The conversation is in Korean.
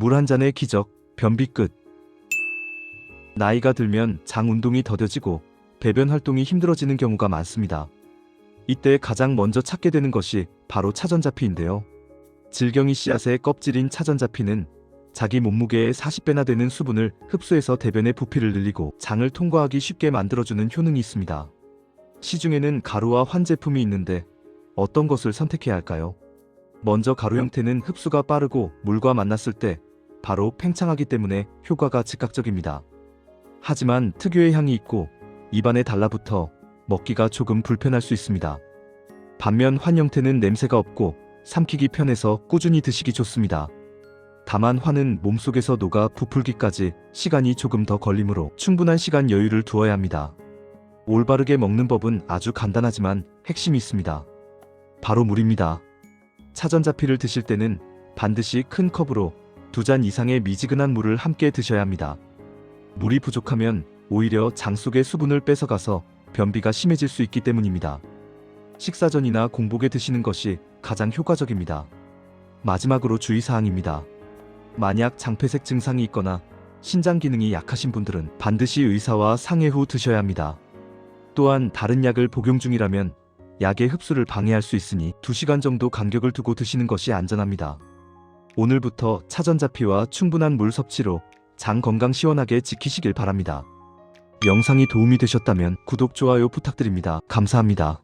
물 한 잔의 기적, 변비 끝. 나이가 들면 장 운동이 더뎌지고 배변 활동이 힘들어지는 경우가 많습니다. 이때 가장 먼저 찾게 되는 것이 바로 차전자피인데요. 질경이 씨앗의 껍질인 차전자피는 자기 몸무게의 40배나 되는 수분을 흡수해서 대변의 부피를 늘리고 장을 통과하기 쉽게 만들어주는 효능이 있습니다. 시중에는 가루와 환 제품이 있는데 어떤 것을 선택해야 할까요? 먼저 가루 형태는 흡수가 빠르고 물과 만났을 때 바로 팽창하기 때문에 효과가 즉각적입니다. 하지만 특유의 향이 있고 입안에 달라붙어 먹기가 조금 불편할 수 있습니다. 반면 환 형태는 냄새가 없고 삼키기 편해서 꾸준히 드시기 좋습니다. 다만 환은 몸속에서 녹아 부풀기까지 시간이 조금 더 걸리므로 충분한 시간 여유를 두어야 합니다. 올바르게 먹는 법은 아주 간단하지만 핵심이 있습니다. 바로 물입니다. 차전자피를 드실 때는 반드시 큰 컵으로 두 잔 이상의 미지근한 물을 함께 드셔야 합니다. 물이 부족하면 오히려 장 속의 수분을 뺏어가서 변비가 심해질 수 있기 때문입니다. 식사 전이나 공복에 드시는 것이 가장 효과적입니다. 마지막으로 주의사항입니다. 만약 장폐색 증상이 있거나 신장 기능이 약하신 분들은 반드시 의사와 상의 후 드셔야 합니다. 또한 다른 약을 복용 중이라면 약의 흡수를 방해할 수 있으니 2시간 정도 간격을 두고 드시는 것이 안전합니다. 오늘부터 차전자피와 충분한 물 섭취로 장 건강 시원하게 지키시길 바랍니다. 영상이 도움이 되셨다면 구독, 좋아요 부탁드립니다. 감사합니다.